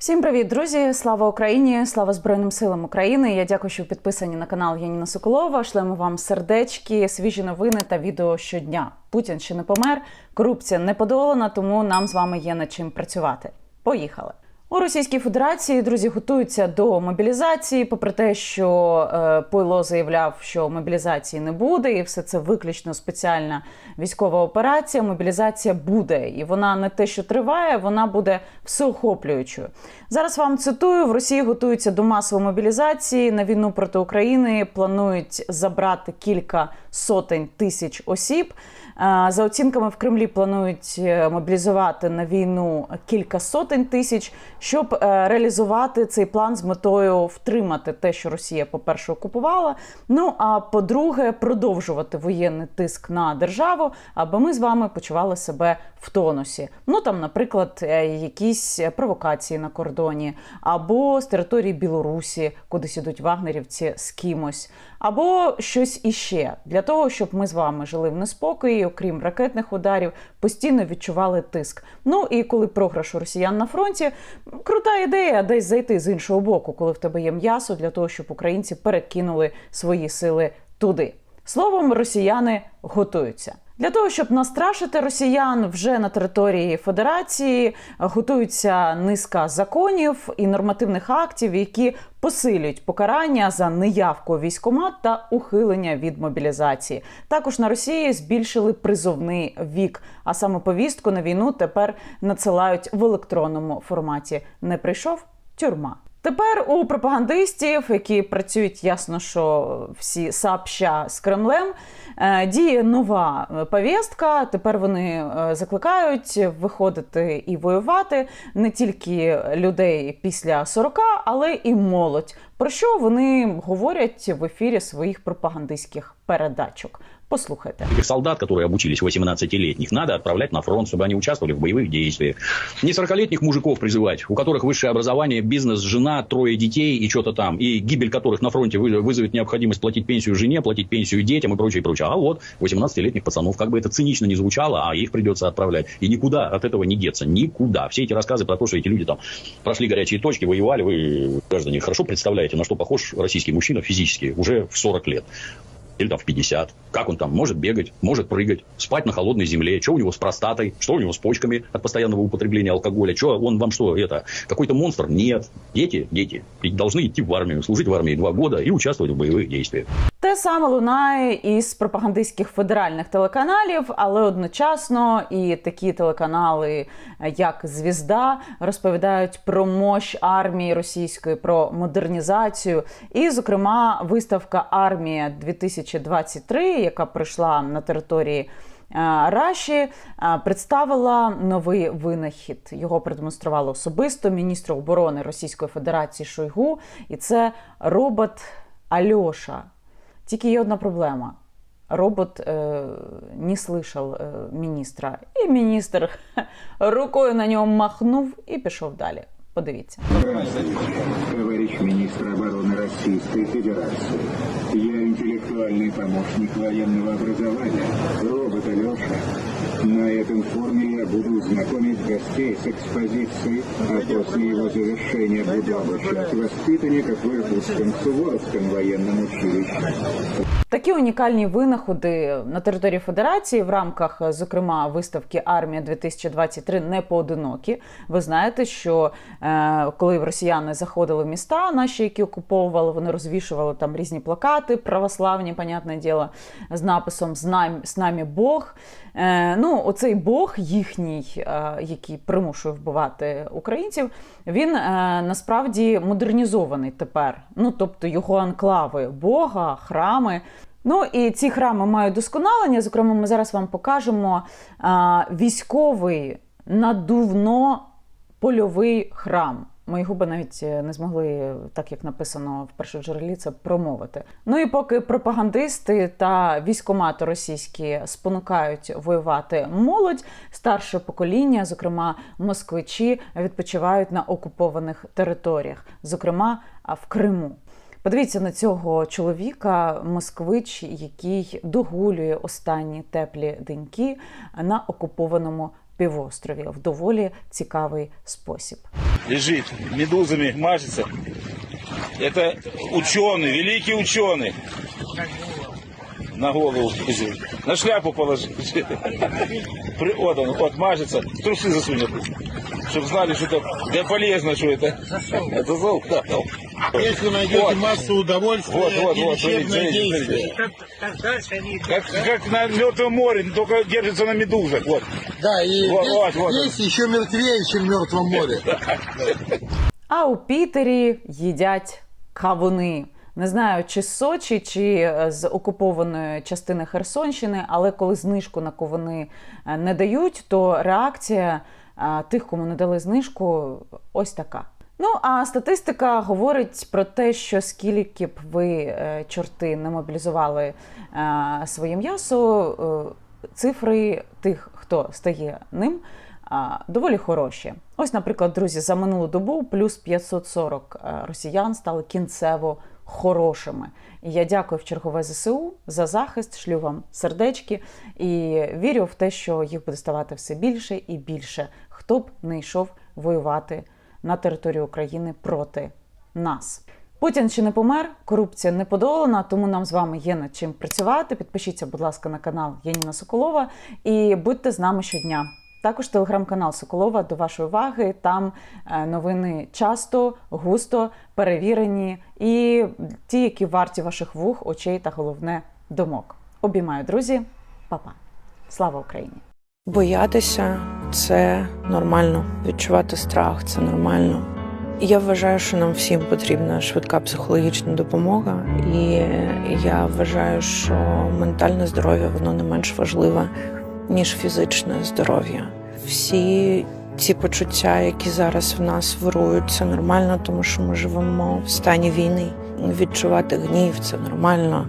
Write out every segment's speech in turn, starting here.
Всім привіт, друзі! Слава Україні! Слава Збройним силам України! Я дякую, що підписані на канал Яніна Соколова. Шлемо вам сердечки, свіжі новини та відео щодня. Путін ще не помер, корупція не подолана, тому нам з вами є над чим працювати. Поїхали! У Російській Федерації друзі готуються до мобілізації, попри те, що е, Пойло заявляв, що мобілізації не буде, і все це виключно спеціальна військова операція. Мобілізація буде, і вона не те, що триває, вона буде всеохоплюючою. Зараз вам цитую: в Росії готуються до масової мобілізації на війну проти України. Планують забрати кілька сотень тисяч осіб. Е, За оцінками в Кремлі планують е, мобілізувати на війну кілька сотень тисяч, щоб е, реалізувати цей план з метою втримати те, що Росія, по-перше, окупувала. Ну а по-друге, продовжувати воєнний тиск на державу, аби ми з вами почували себе в тонусі. Ну там, наприклад, е, якісь провокації на кордоні, або з території Білорусі, кудись ідуть вагнерівці з кимось, або щось іще для того, щоб ми з вами жили в неспокої, окрім ракетних ударів, постійно відчували тиск. Ну і коли програш у росіян на фронті, крута ідея десь зайти з іншого боку, коли в тебе є м'ясо для того, щоб українці перекинули свої сили туди. Словом, росіяни готуються. Для того щоб настрашити росіян вже на території Федерації готуються низка законів і нормативних актів, які посилюють покарання за неявку у військкомат та ухилення від мобілізації. Також на Росії збільшили призовний вік, а саме повістку на війну тепер надсилають в електронному форматі. Не прийшов тюрма. Тепер у пропагандистів, які працюють ясно, що всі сообща з Кремлем, е, діє нова пов'язка. Тепер вони е, закликають виходити і воювати не тільки людей після 40, але і молодь. Про що вони говорять в ефірі своїх пропагандистських передачок? Послухайте. Этих солдат, которые обучились 18-летних, надо отправлять на фронт, чтобы они участвовали в боевых действиях. Не 40-летних мужиков призывать, у которых высшее образование, бизнес, жена, трое детей и что-то там, и гибель которых на фронте вы- вызовет необходимость платить пенсию жене, платить пенсию детям и прочее, прочее. А вот 18-летних пацанов, как бы это цинично не звучало, а их придется отправлять. И никуда от этого не деться, никуда. Все эти рассказы про то, что эти люди там прошли горячие точки, воевали, вы, граждане, хорошо представляете, на что похож российский мужчина физически уже в 40 лет или там в 50. Как он там может бегать, может прыгать, спать на холодной земле, что у него с простатой, что у него с почками от постоянного употребления алкоголя, что он вам что, это, какой-то монстр? Нет. Дети, дети должны идти в армию, служить в армии два года и участвовать в боевых действиях. Те саме лунає із пропагандистських федеральних телеканалів, але одночасно і такі телеканали, як Звізда, розповідають про мощ армії російської, про модернізацію. І, зокрема, виставка Армія 2023, яка пройшла на території. е, Раші е, представила новий винахід. Його продемонстрували особисто міністр оборони Російської Федерації Шойгу, і це робот Альоша. Тільки є одна проблема. Робот э, не слышал э, міністра, і міністр рукою на нього махнув і пішов далі. Подивіться. Здравствуйте, товарищ министр обороны Российской Федерации. Я интеллектуальный помощник военного образования, робот Алеша. На этом форуме я буду знакомить гостей с экспозицией, а после его завершения буду обучать воспитанников в Иркутском Суворовском военном училище. Такі унікальні винаходи на території Федерації в рамках, зокрема, виставки Армія 2023 не поодинокі. Ви знаєте, що е, коли росіяни заходили в міста, наші, які окуповували, вони розвішували там різні плакати, православні, понятне діло, з написом «З нами, з нами Бог. Е, ну, оцей Бог їхній, е, який примушує вбивати українців, він е, насправді модернізований тепер. Ну, тобто його анклави Бога, храми. Ну і ці храми мають досконалення. Зокрема, ми зараз вам покажемо військовий надувно польовий храм. Мої губи навіть е, не змогли, так як написано в першоджерелі, це промовити. Ну і поки пропагандисти та військомати російські спонукають воювати молодь, старше покоління, зокрема москвичі, відпочивають на окупованих територіях, зокрема в Криму. Подивіться на цього чоловіка, москвич, який догулює останні теплі деньки на окупованому півострові в доволі цікавий спосіб лежит, медузами мажется. Это ученый, великий ученый. На голову положил. На шляпу положил. При- Вот он, вот мажется. В трусы засунет. Чтобы знали, что это да полезно, что это. Это зол, да. Если найдете Вот. массу удовольствия Вот, вот, и вот, смотрите, лечебное смотрите, действие. смотрите. Как, как на мертвом море, но только держится на медузах. Вот. Да, и Вот, здесь, вот, вот. здесь еще мертвее, чем в Мертвом море. А у Пітері їдять кавуни. Не знаю, чи з Сочі, чи е, з окупованої частини Херсонщини, але коли знижку на кавуни е, не дають, то реакція е, тих, кому не дали знижку, ось така. Ну а статистика говорить про те, що скільки б ви е, чорти не мобілізували е, своє м'ясо, е, цифри тих, хто стає ним, доволі хороші. Ось, наприклад, друзі, за минулу добу плюс 540 е, росіян стали кінцево хорошими. І я дякую в чергове ЗСУ за захист, шлю вам сердечки і вірю в те, що їх буде ставати все більше і більше, хто б не йшов воювати на територію України проти нас. Путін ще не помер, корупція не подолана, тому нам з вами є над чим працювати. Підпишіться, будь ласка, на канал Яніна Соколова і будьте з нами щодня. Також телеграм-канал Соколова до вашої уваги. Там е, новини часто, густо перевірені і ті, які варті ваших вух, очей та головне думок. Обіймаю, друзі, Па-па. Слава Україні! Боятися це нормально. Відчувати страх це нормально. Я вважаю, що нам всім потрібна швидка психологічна допомога, і я вважаю, що ментальне здоров'я воно не менш важливе, ніж фізичне здоров'я. Всі ці почуття, які зараз в нас вирують, це нормально, тому що ми живемо в стані війни. Відчувати гнів це нормально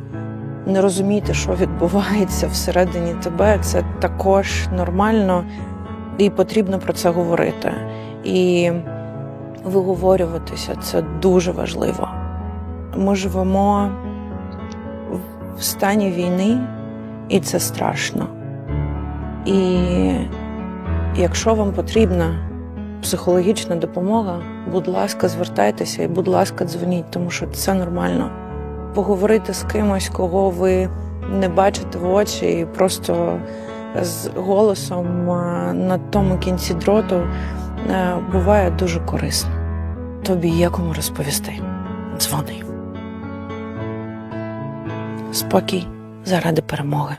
не розуміти, що відбувається всередині тебе, це також нормально і потрібно про це говорити. І виговорюватися це дуже важливо. Ми живемо в стані війни, і це страшно. І якщо вам потрібна психологічна допомога, будь ласка, звертайтеся і, будь ласка, дзвоніть, тому що це нормально поговорити з кимось, кого ви не бачите в очі, і просто з голосом на тому кінці дроту е, буває дуже корисно. Тобі є кому розповісти. Дзвони. Спокій заради перемоги.